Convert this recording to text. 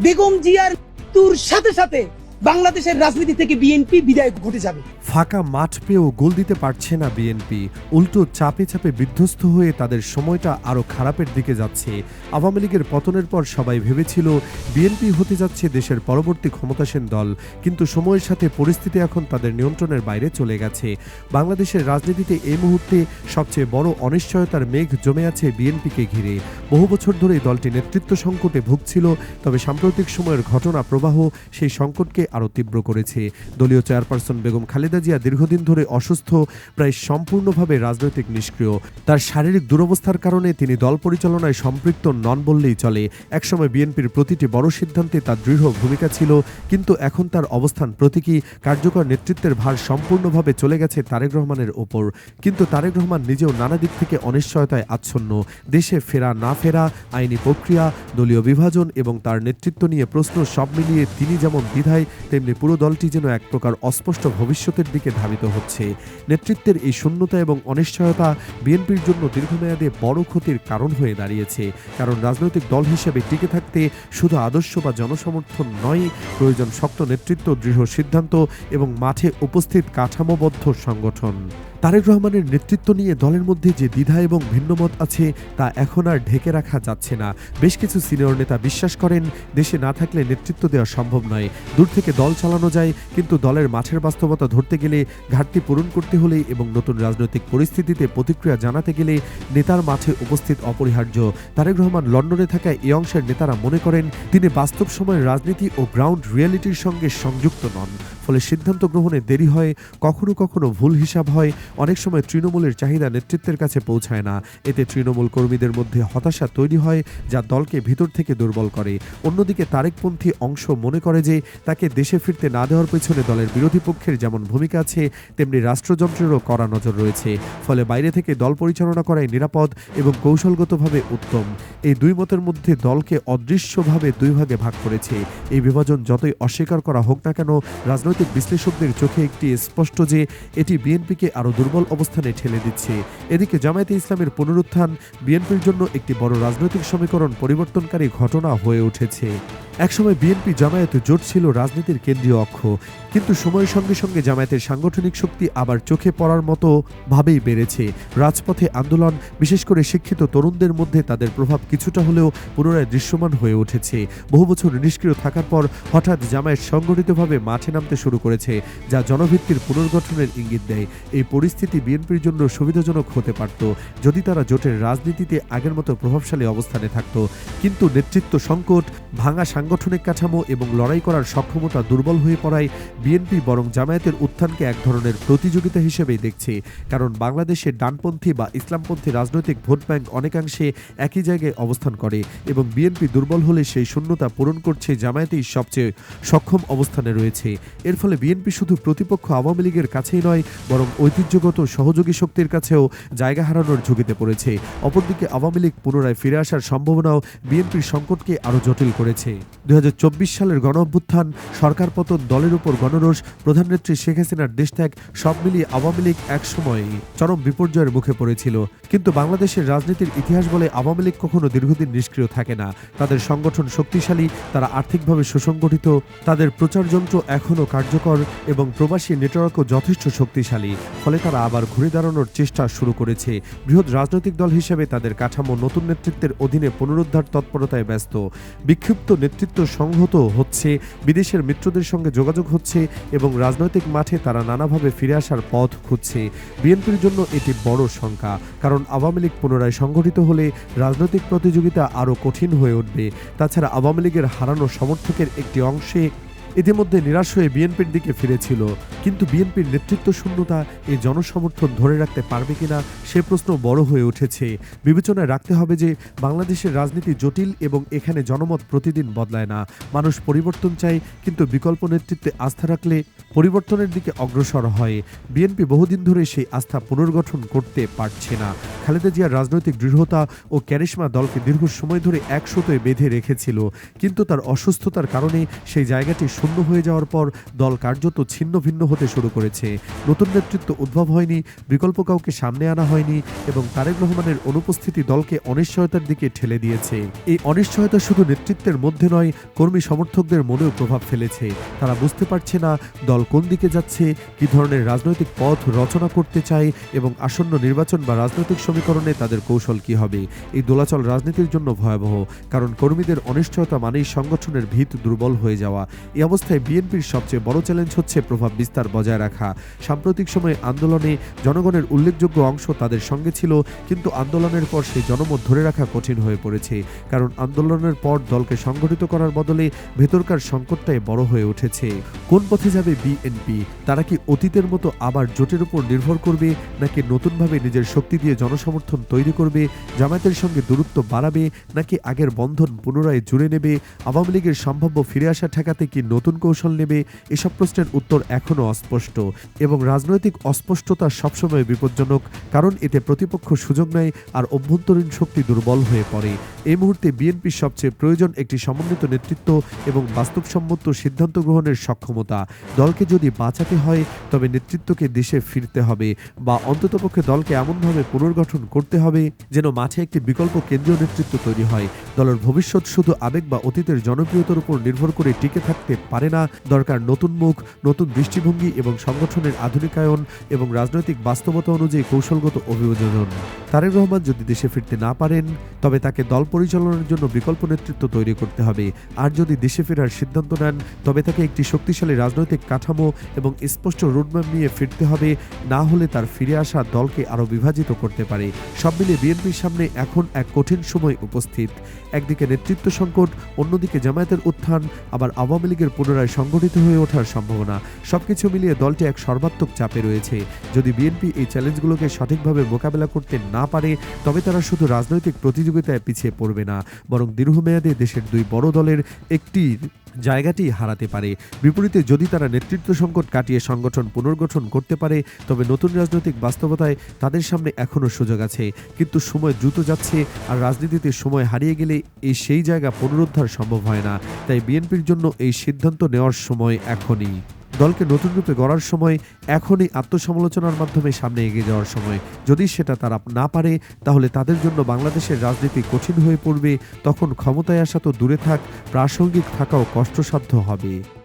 বেগম জিয়ার মৃত্যুর সাথে সাথে বাংলাদেশের রাজনীতি থেকে বিএনপি বিদায় ঘটে যাবে। ফাঁকা মাঠ পেয়েও গোল দিতে পারছে না বিএনপি। উল্টো চাপে চাপে বিধ্বস্ত হয়ে তাদের সময়টা আরও খারাপের দিকে যাচ্ছে। আওয়ামী লীগের পতনের পর সবাই ভেবেছিল বিএনপি হতে যাচ্ছে দেশের পরবর্তী ক্ষমতাসীন দল। কিন্তু সময়ের সাথে পরিস্থিতি এখন তাদের নিয়ন্ত্রণের বাইরে চলে গেছে। বাংলাদেশের রাজনীতিতে এই মুহূর্তে সবচেয়ে বড় অনিশ্চয়তার মেঘ জমে আছে বিএনপিকে ঘিরে। বহু বছর ধরে দলটি নেতৃত্ব সংকটে ভুগছিল, তবে সাম্প্রতিক সময়ের ঘটনা প্রবাহ সেই সংকটকে আরও তীব্র করেছে। দলীয় চেয়ারপারসন বেগম খালেদা জিয়া দীর্ঘদিন ধরে অসুস্থ, প্রায় সম্পূর্ণভাবে রাজনৈতিক নিষ্ক্রিয়। তার শারীরিক দুরবস্থার কারণে তিনি দল পরিচালনায় সম্পৃক্ত নন বললেই চলে। একসময় বিএনপির প্রতিটি বড় সিদ্ধান্তে তার দৃঢ় ভূমিকা ছিল, কিন্তু এখন তার অবস্থান প্রতীকী, কার্যকর নেতৃত্বের ভার সম্পূর্ণভাবে চলে গেছে তারেক রহমানের ওপর। কিন্তু তারেক রহমান নিজেও নানা দিক থেকে অনিশ্চয়তায় আচ্ছন্ন। দেশে ফেরা না ফেরা, আইনি প্রক্রিয়া, দলীয় বিভাজন এবং তার নেতৃত্ব নিয়ে প্রশ্ন সব মিলিয়ে তিনি যেমন দ্বিধায় তেমনি পুরো দলটি যেন এক প্রকার অস্পষ্ট ভবিষ্যতের দিকে ধাবিত হচ্ছে। নেতৃত্বের এই শূন্যতা এবং অনিশ্চয়তা বিএনপির জন্য দীর্ঘমেয়াদে বড় ক্ষতির কারণ হয়ে দাঁড়িয়েছে। কারণ রাজনৈতিক দল হিসেবে টিকে থাকতে শুধু আদর্শ বা জনসমর্থন নয়, প্রয়োজন শক্ত নেতৃত্ব, দৃঢ় সিদ্ধান্ত এবং মাঠে উপস্থিত কাঠামোবদ্ধ সংগঠন। তারেক রহমানের নেতৃত্ব নিয়ে দলের মধ্যে যে দ্বিধা এবং ভিন্নমত আছে, তা এখন আর ঢেকে রাখা যাচ্ছে না। বেশ কিছু সিনিয়র নেতা বিশ্বাস করেন, দেশে না থাকলে নেতৃত্ব দেওয়া সম্ভব নয়। দূর থেকে দল চালানো যায়, কিন্তু দলের মাঠের বাস্তবতা ধরতে গেলে, ঘাটতি পূরণ করতে হলে এবং নতুন রাজনৈতিক পরিস্থিতিতে প্রতিক্রিয়া জানাতে গেলে নেতার মাঠে উপস্থিত অপরিহার্য। তারেক রহমান লন্ডনে থাকা এই অংশের নেতারা মনে করেন, তিনি বাস্তব সময়ের রাজনীতি ও গ্রাউন্ড রিয়েলিটির সঙ্গে সংযুক্ত নন। ফলে সিদ্ধান্ত গ্রহণে দেরি হয়, কখনো কখনো ভুল হিসাব হয়, অনেক সময় তৃণমূলের চাহিদা নেতৃত্বের কাছে পৌঁছায় না। এতে তৃণমূল কর্মীদের মধ্যে হতাশা তৈরি হয়, যা দলকে ভিতর থেকে দুর্বল করে। অন্যদিকে তারেকপন্থী অংশ মনে করে যে, তাকে দেশে ফিরতে না দেওয়ার পেছনে দলের বিরোধী পক্ষের যেমন ভূমিকা আছে, তেমনি রাষ্ট্রযন্ত্রেরও কড়া নজর রয়েছে। ফলে বাইরে থেকে দল পরিচালনা করাই নিরাপদ এবং কৌশলগতভাবে উত্তম। এই দুই মতের মধ্যে দলকে অদৃশ্যভাবে দুই ভাগে ভাগ করেছে। এই বিভাজন যতই অস্বীকার করা হোক না কেন, রাজনৈতিক বিশ্লেষকদের চোখে একটি স্পষ্ট যে, এটি বিএনপিকে আরও দুর্বল অবস্থানে ঠেলে দিচ্ছে। এদিকে জামায়াতে ইসলামের পুনরুত্থান বিএনপির জন্য একটি বড় রাজনৈতিক সমীকরণ পরিবর্তনকারী ঘটনা হয়ে উঠেছে। একসময় বিএনপি জামায়াত জোট ছিল রাজনীতির কেন্দ্রীয় অক্ষ। কিন্তু সময়ের সঙ্গে সঙ্গে জামায়াতের সাংগঠনিক শক্তি আবার চোখে পড়ার মতো ভাবেই বেড়েছে। রাজপথে আন্দোলন, বিশেষ করে শিক্ষিত তরুণদের মধ্যে তাদের প্রভাব কিছুটা হলেও পুনরায় দৃশ্যমান হয়ে উঠেছে। বহু বছর নিষ্ক্রিয় থাকার পর হঠাৎ জামায়াত সংগঠিতভাবে মাঠে নামতে শুরু করেছে, যা জনভিত্তির পুনর্গঠনের ইঙ্গিত দেয়। এই পরিস্থিতি বিএনপির জন্য সুবিধাজনক হতে পারত, যদি তারা জোটের রাজনীতিতে আগের মতো প্রভাবশালী অবস্থানে থাকত। কিন্তু নেতৃত্ব সংকট, ভাঙা সাংগঠনিক কাঠামো এবং লড়াই করার সক্ষমতা দুর্বল হয়ে পড়ায় বিএনপি বরং জামায়াতের উত্থানকে এক ধরনের প্রতিযোগিতা হিসেবেই দেখছে। কারণ বাংলাদেশের ডানপন্থী বা ইসলামপন্থী রাজনৈতিক ভোট ব্যাংক অনেকাংশে একই জায়গায় অবস্থান করে এবং বিএনপি দুর্বল হলে সেই শূন্যতা পূরণ করছে জামায়াতেই সবচেয়ে সক্ষম অবস্থানে রয়েছে। এর ফলে বিএনপি শুধু প্রতিপক্ষ আওয়ামী লীগের কাছেই নয়, বরং ঐতিহ্যগত সহযোগী শক্তির কাছেও জায়গা হারানোর ঝুঁকিতে পড়েছে। অপরদিকে আওয়ামী লীগ পুনরায় ফিরে আসার সম্ভাবনাও বিএনপির সংকটকে আরও জটিল করেছে। দু হাজার চব্বিশ সালের গণ অভ্যুত্থান সরকার পতন, দলের উপর গণরোষ প্রধাননেত্রী শেখ হাসিনার দেশত্যাগ, সব মিলিয়ে আওয়ামী লীগ একসময় চরম বিপর্যয়ের মুখে পড়েছিল। কিন্তু বাংলাদেশের রাজনীতির ইতিহাস বলে আওয়ামী লীগ কখনো দীর্ঘদিন নিষ্ক্রিয় থাকে না। তাদের সংগঠন শক্তিশালী, তারা আর্থিকভাবে সুসংগঠিত, তাদের প্রচার যন্ত্র এখনও কার্যকর এবং প্রবাসী নেটওয়ার্কও যথেষ্ট শক্তিশালী। ফলে তারা আবার ঘুরে দাঁড়ানোর চেষ্টা শুরু করেছে। বৃহৎ রাজনৈতিক দল হিসেবে তাদের কাঠামো নতুন নেতৃত্বের অধীনে পুনরুদ্ধার তৎপরতায় ব্যস্ত। বিক্ষিপ্ত নেতৃত্ব সংহত হচ্ছে, বিদেশের মিত্রদের সঙ্গে যোগাযোগ হচ্ছে এবং রাজনৈতিক মাঠে তারা নানাভাবে ফিরে আসার পথ খুঁজছে। বিএনপির জন্য এটি বড় শঙ্কা, কারণ আওয়ামী লীগ পুনরায় সংগঠিত হলে রাজনৈতিক প্রতিযোগিতা আরও কঠিন হয়ে উঠবে। তাছাড়া আওয়ামী লীগের হারানো সমর্থকের একটি অংশে ইতিমধ্যে নিরাশ হয়ে বিএনপির দিকে ফিরেছিল। কিন্তু বিএনপির নেতৃত্ব শূন্যতা এই জনসমর্থন ধরে রাখতে পারবে কিনা সে প্রশ্ন বড় হয়ে উঠেছে। বিবেচনায় রাখতে হবে যে বাংলাদেশের রাজনীতি জটিল এবং এখানে জনমত প্রতিদিন বদলায় না। মানুষ পরিবর্তন চায়, কিন্তু বিকল্প নেতৃত্বে আস্থা রাখলে পরিবর্তনের দিকে অগ্রসর হয়। বিএনপি বহুদিন ধরে সেই আস্থা পুনর্গঠন করতে পারছে না। খালেদা জিয়ার রাজনৈতিক দৃঢ়তা ও ক্যারিশমা দলকে দীর্ঘ সময় ধরে একসুতোয় বেঁধে রেখেছিল। কিন্তু তার অসুস্থতার কারণে সেই জায়গাটি শূন্য হয়ে যাওয়ার পর দল কার্যত ছিন্ন ভিন্ন হতে শুরু করেছে। নতুন নেতৃত্ব উদ্ভব হয়নি, বিকল্প কাউকে সামনে আনা হয়নি এবং তারেক রহমানের অনুপস্থিতি দলকে অনিশ্চয়তার দিকে ঠেলে দিয়েছে। এই অনিশ্চয়তা শুধু নেতৃত্বের মধ্যে নয়, কর্মী সমর্থকদের মনেও প্রভাব ফেলেছে। তারা বুঝতে পারছে না দল কোন দিকে যাচ্ছে, কি ধরনের রাজনৈতিক পথ রচনা করতে চায় এবং আসন্ন নির্বাচন বা রাজনৈতিক সমীকরণে তাদের কৌশল কি হবে। এই দোলাচল রাজনীতির জন্য ভয়াবহ, কারণ কর্মীদের অনিশ্চয়তা মানেই সংগঠনের ভিত দুর্বল হয়ে যাওয়া। এই অবস্থায় বিএনপির সবচেয়ে বড় চ্যালেঞ্জ হচ্ছে প্রভাব বিস্তার বজায় রাখা। সাম্প্রতিক সময়ে আন্দোলনে জনগণের উল্লেখযোগ্য অংশ তাদের সঙ্গে ছিল, কিন্তু আন্দোলনের পর সেই জনমত ধরে রাখা কঠিন হয়ে পড়েছে। কারণ আন্দোলনের পর দলকে সংগঠিত করার বদলে ভেতরকার সংকটটাই বড় হয়ে উঠেছে। কোন পথে যাবে বিএনপি তারা কি অতীতের মতো আবার জোটের উপর নির্ভর করবে, নাকি নতুনভাবে নিজের শক্তি দিয়ে জনসমর্থন তৈরি করবে, জামায়াতের সঙ্গে দূরত্ব বাড়াবে, নাকি আগের বন্ধন পুনরায় জুড়ে নেবে, আওয়ামী লীগের সম্ভাব্য ফিরে আসা ঠেকাতে কি নতুন কৌশল নেবে? এসব প্রশ্নের উত্তর এখনও অস্পষ্ট এবং রাজনৈতিক অস্পষ্টতা সবসময় বিপজ্জনক, কারণ এতে প্রতিপক্ষ সুযোগ নেয় আর অভ্যন্তরীণ শক্তি দুর্বল হয়ে পড়ে। এই মুহূর্তে বিএনপির সবচেয়ে প্রয়োজন একটি সমন্বিত নেতৃত্ব এবং বাস্তবসম্মত সিদ্ধান্ত গ্রহণের সক্ষমতা। দলকে যদি বাঁচাতে হয়, তবে নেতৃত্বকে দেশে ফিরতে হবে বা অন্ততপক্ষে দলকে এমনভাবে পুনর্গঠন করতে হবে যেন মাঠে একটি বিকল্প কেন্দ্রীয় নেতৃত্ব তৈরি হয়। দলের ভবিষ্যৎ শুধু আবেগ বা অতীতের জনপ্রিয়তার উপর নির্ভর করে টিকে থাকতে পারে না। দরকার নতুন মুখ, নতুন দৃষ্টিভঙ্গি এবং সংগঠনের আধুনিকায়ন এবং রাজনৈতিক বাস্তবতা অনুযায়ী কৌশলগত অভিযোজন। তারেক রহমান যদি দেশে ফিরতে না পারেন, তবে তাকে দল পরিচালনার জন্য বিকল্প নেতৃত্ব তৈরি করতে হবে। আর যদি দেশে ফেরার সিদ্ধান্ত নেন, তবে তাকে একটি শক্তিশালী রাজনৈতিক কাঠামো এবং স্পষ্ট রোডম্যাপ নিয়ে ফিরতে হবে, না হলে তার ফিরে আসা দলকে আরও বিভাজিত করতে পারে। সব মিলিয়ে বিএনপির সামনে এখন এক কঠিন সময় উপস্থিত। একদিকে নেতৃত্ব সংকট, অন্যদিকে জামায়াতের উত্থান, আবার আওয়ামী লীগের পুনরায় সংগঠিত হয়ে ওঠার সম্ভাবনা। সবকিছু মিলিয়ে দলটি এক সর্বাত্মক চাপে রয়েছে। যদি বিএনপি এই চ্যালেঞ্জগুলোকে সঠিকভাবে মোকাবেলা করতে না পারে, তবে তারা শুধু রাজনৈতিক প্রতিযোগিতায় পিছিয়ে পড়বে না, বরং দীর্ঘমেয়াদে দেশের দুই বড় দলের একটির জায়গাটি হারাতে পারে। বিপরীতে যদি তারা নেতৃত্ব সংকট কাটিয়ে সংগঠন পুনর্গঠন করতে পারে, তবে নতুন রাজনৈতিক বাস্তবতায় তাদের সামনে এখনও সুযোগ আছে। কিন্তু সময় দ্রুত যাচ্ছে আর রাজনীতিতে সময় হারিয়ে গেলে এই সেই জায়গা পুনরুদ্ধার সম্ভব হয় না। তাই বিএনপির জন্য এই সিদ্ধান্ত নেওয়ার সময় এখনই। দলকে নতুন রূপে গড়ার সময় এখনই আত্মসমালোচনার মাধ্যমে সামনে এগিয়ে যাওয়ার সময়। যদি সেটা তারা না পারে, তাহলে তাদের জন্য বাংলাদেশের রাজনীতি কঠিন হয়ে পড়বে। তখন ক্ষমতায় আসা তো দূরে থাক, প্রাসঙ্গিক থাকাও কষ্টসাধ্য হবে।